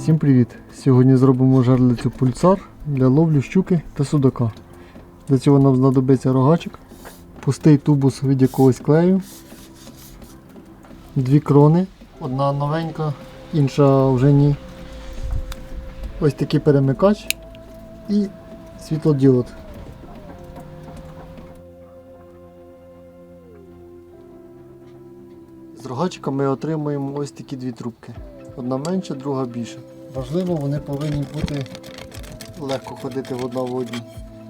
Всім привіт! Сьогодні зробимо жерлицю пульсар для ловлі щуки та судака. Для цього нам знадобиться рогачик, пустий тубус від якогось клею, дві крони, одна новенька, інша вже ні. Ось такий перемикач і світлодіод. З рогачика ми отримуємо ось такі дві трубки. Одна менша, друга більша. Важливо, вони повинні бути легко ходити одна в одній,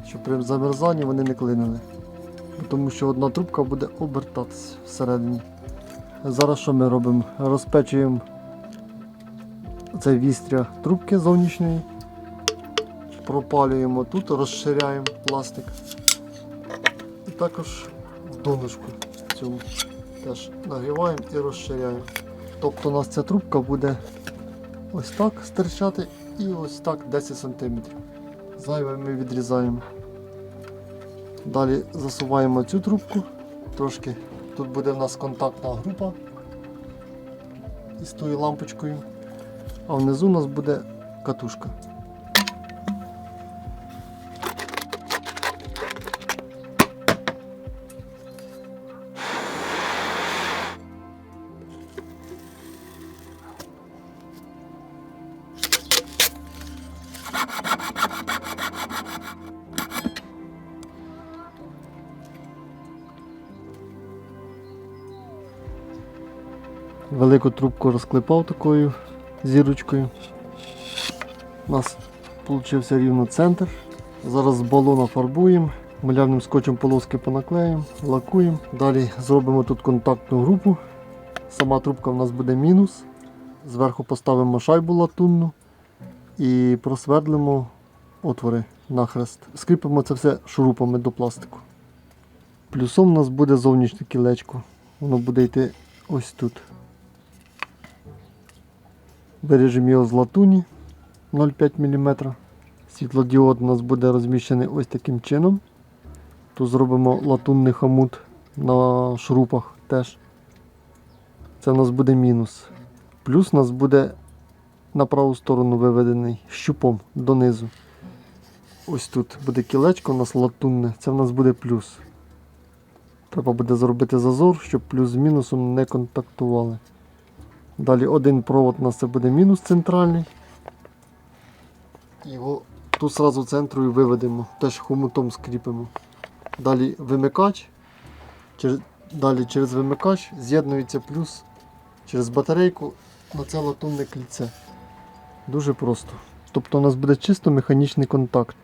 щоб при замерзанні вони не клинили. Тому що одна трубка буде обертатися всередині. Зараз що ми робимо? Розпечуємо цей вістря трубки зовнішньої, пропалюємо тут, розширяємо пластик. І також в донышку цьому теж нагріваємо і розширяємо. Тобто у нас ця трубка буде ось так стирчати і ось так 10 см. Зайве ми відрізаємо. Далі засуваємо цю трубку трошки. Тут буде в нас контактна група із тою лампочкою, а внизу у нас буде катушка. Велику трубку розклепав такою зірочкою. У нас вийшов рівно центр. Зараз балона фарбуємо, малярним скотчем полоски понаклеїмо, лакуємо. Далі зробимо тут контактну групу. Сама трубка в нас буде мінус. Зверху поставимо шайбу латунну і просвердлимо отвори нахрест. Скріпимо це все шурупами до пластику. Плюсом у нас буде зовнішнє кілечко. Воно буде йти ось тут. Бережемо його з латуні 0,5 мм. Світлодіод у нас буде розміщений ось таким чином. Тут зробимо латунний хомут на шурупах теж. Це у нас буде мінус. Плюс у нас буде на праву сторону виведений щупом донизу. Ось тут буде кілечко у нас латунне, це в нас буде плюс. Треба буде зробити зазор, щоб плюс з мінусом не контактували. Далі один провод у нас це буде мінус центральний. Його тут зразу центрою виведемо, теж хомутом скріпимо. Далі вимикач. Далі через вимикач з'єднується плюс через батарейку на це латунне кільце. Дуже просто. Тобто у нас буде чисто механічний контакт.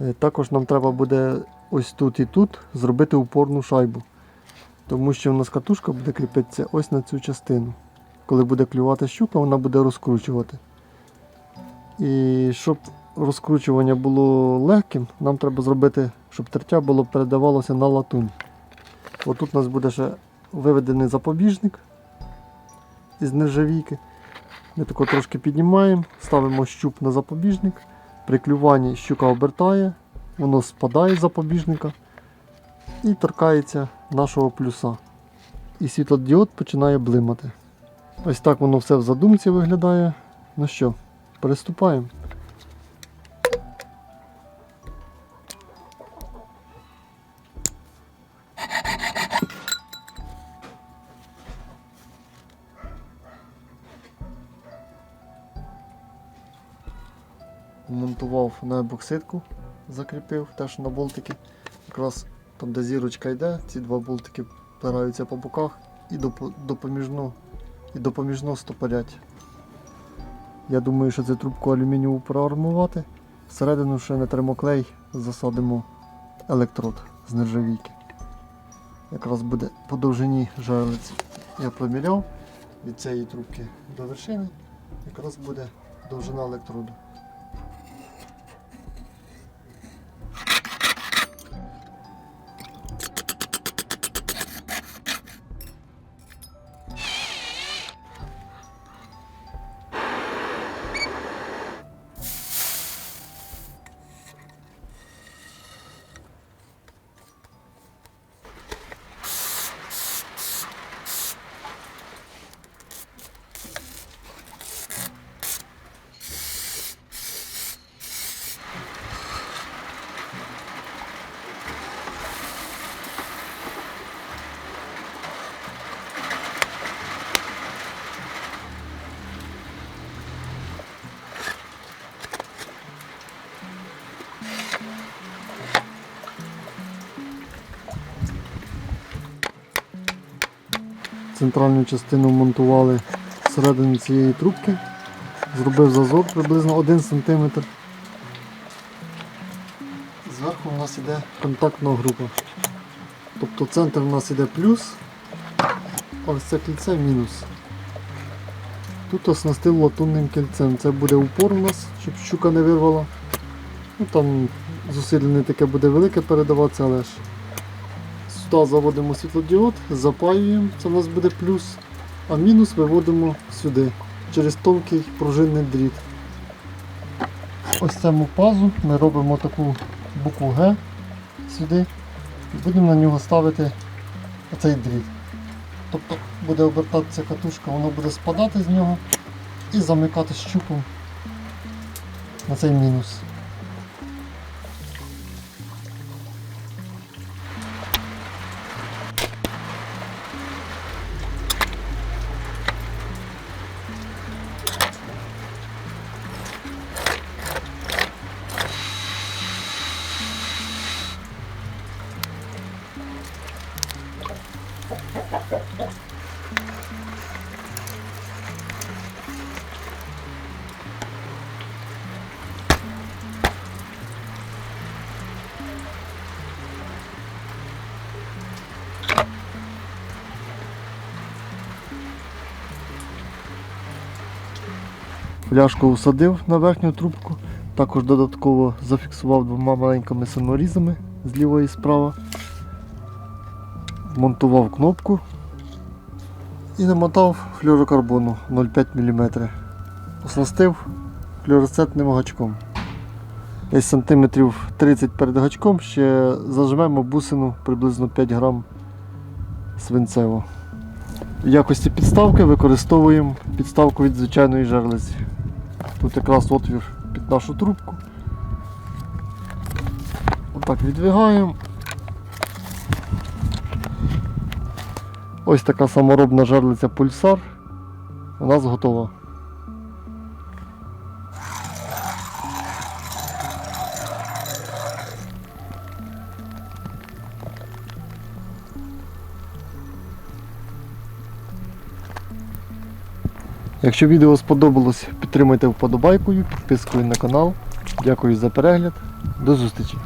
Е, Також нам треба буде ось тут і тут зробити упорну шайбу. Тому що у нас катушка буде кріпитися ось на цю частину. Коли буде клювати щука, вона буде розкручувати. І щоб розкручування було легким, нам треба зробити, щоб тертя було передавалося на латунь. Отут у нас буде ще виведений запобіжник із нержавійки. Ми тако трошки піднімаємо, ставимо щуп на запобіжник. При клюванні щука обертає, воно спадає з запобіжника і торкається нашого плюса. І світлодіод починає блимати. Ось так воно все в задумці виглядає. Ну що, приступаємо. Монтував на бокситку, закріпив теж на болтики. Якраз там, де зірочка йде, ці два болтики впираються по боках і допо- допоміжно і допоміжно стопорять. Я думаю, що це трубку алюмінієву проармувати. Всередину ще на термоклей засадимо електрод з нержавійки. Якраз буде по довжині жерлиці. Я проміряв від цієї трубки до вершини. Якраз буде довжина електроду. Центральну частину монтували всередині цієї трубки. Зробив зазор приблизно 1 см. Зверху у нас іде контактна група. Тобто центр у нас іде плюс, а ось це кільце мінус. Тут оснастив латунним кільцем. Це буде упор у нас, щоб щука не вирвала. Ну, там зусилля не таке буде велике передаватися, але ж сюди заводимо світлодіод, запаюємо, це у нас буде плюс, а мінус виводимо сюди через тонкий пружинний дріт. Ось цьому пазу ми робимо таку букву Г сюди і будемо на нього ставити оцей дріт. Тобто буде обертатися катушка, воно буде спадати з нього і замикати щупом на цей мінус. Фляжку усадив на верхню трубку, також додатково зафіксував двома маленькими саморізами з лівої і справа. Монтував кнопку і намотав флюорокарбону 0,5 мм. Оснастив флюоресцентним гачком. Десь сантиметрів 30 перед гачком ще зажмемо бусину приблизно 5 грам свинцево. В якості підставки використовуємо підставку від звичайної жерлиці. Тут якраз отвір під нашу трубку. Отак відвигаємо. Ось така саморобна жерлиця пульсар. У нас готова. Якщо відео сподобалось, підтримайте вподобайкою, підпискою на канал. Дякую за перегляд. До зустрічі!